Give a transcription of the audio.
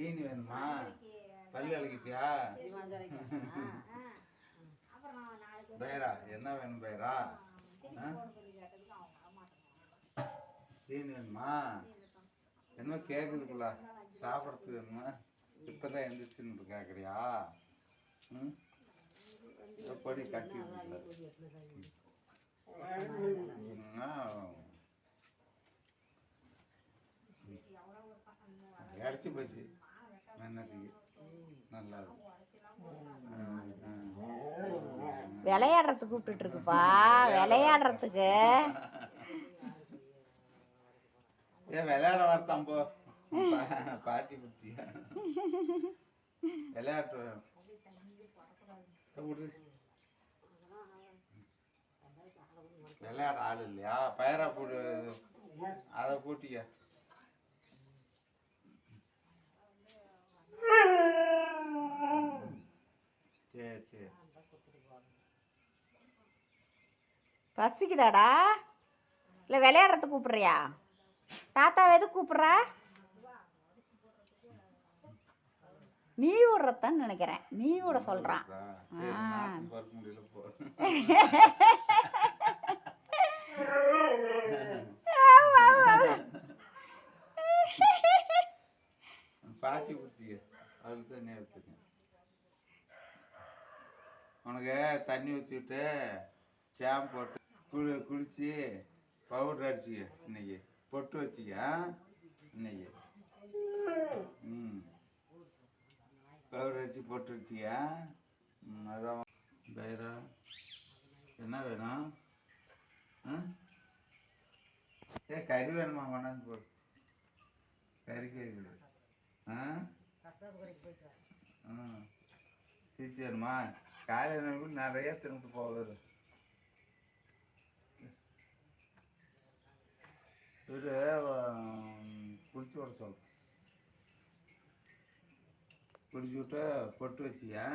தீனி வேணுமா? பல்லு விளக்கிட்டியா பைரா என்ன வேணும் பைரா? ஆ? தீனி வேணுமா? என்ன கேட்குதுக்குள்ள சாப்பிட்றதுக்கு வேணுமா? இப்போதான் எந்திரிச்சுன்னு கேட்குறியா ம்? எப்படி கட்டிட்டு இறச்சி போச்சு. விளையாடுறதுக்கு கூப்பிட்டு இருக்குப்பா விளையாடுறதுக்கு. ஏன் விளையாட வரத்தான் போ. பா- பாட்டி பிடிச்சியா விளையாட்டு விளையாட ஆள் இல்லையா? பயிரா போடு. அதை கூட்டிக்க. பசிக்குதாடா? இல்லை விளையாடுறதுக்கு கூப்பிட்றியா? தாத்தா எது கூப்பிட்ற? நீ விடுறதான்னு நினைக்கிறேன். நீ விட சொல்கிறான் பாட்டி குத்திய அதுக்கு தண்ணி உனக்கு தண்ணி ஊற்றிவிட்டு ஷாம்பு போட்டு குளி குளிச்சு பவுடர் அடிச்சிக்க இன்னைக்கு. பொட்டு வச்சிக்க இன்னைக்கு. ம். பவுடர் அடிச்சு பொட்டு வச்சிக்க அதான். பைரா என்ன வேணும்? ஆ? ஏ கறி வேணுமா? கொண்டாந்து போடு கறி கேட்குது ஆ? ம் திருச்சி வேணுமா? காலையில் நிறைய திரும்பிட்டு போகுது இது குடிச்சு விட சொல் குடிச்சு விட்டு பொட்டு வச்சியா?